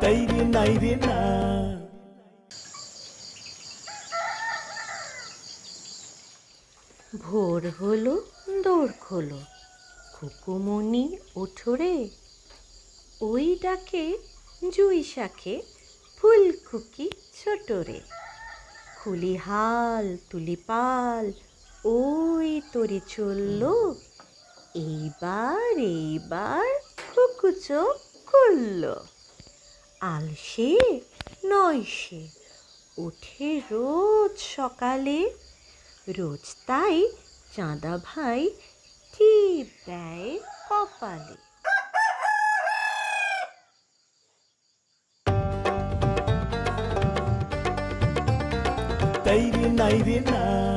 তাই রে, নাই রে, না। ভোর হলো দৌড় খোলো। খুকুমনি ওঠরে ওই ডাকে জুই শাখে ফুলকুকি ছোটরে খুলি হাল, তুলি পাল, ওই তরি চলল। এইবার এইবার খুকু চোখ খুলল। আলসে নয় সে। ওঠে রোজ সকালে, রোজ তাই চাঁদা ভাই টিপ দেয় কপালে। তাই রে না।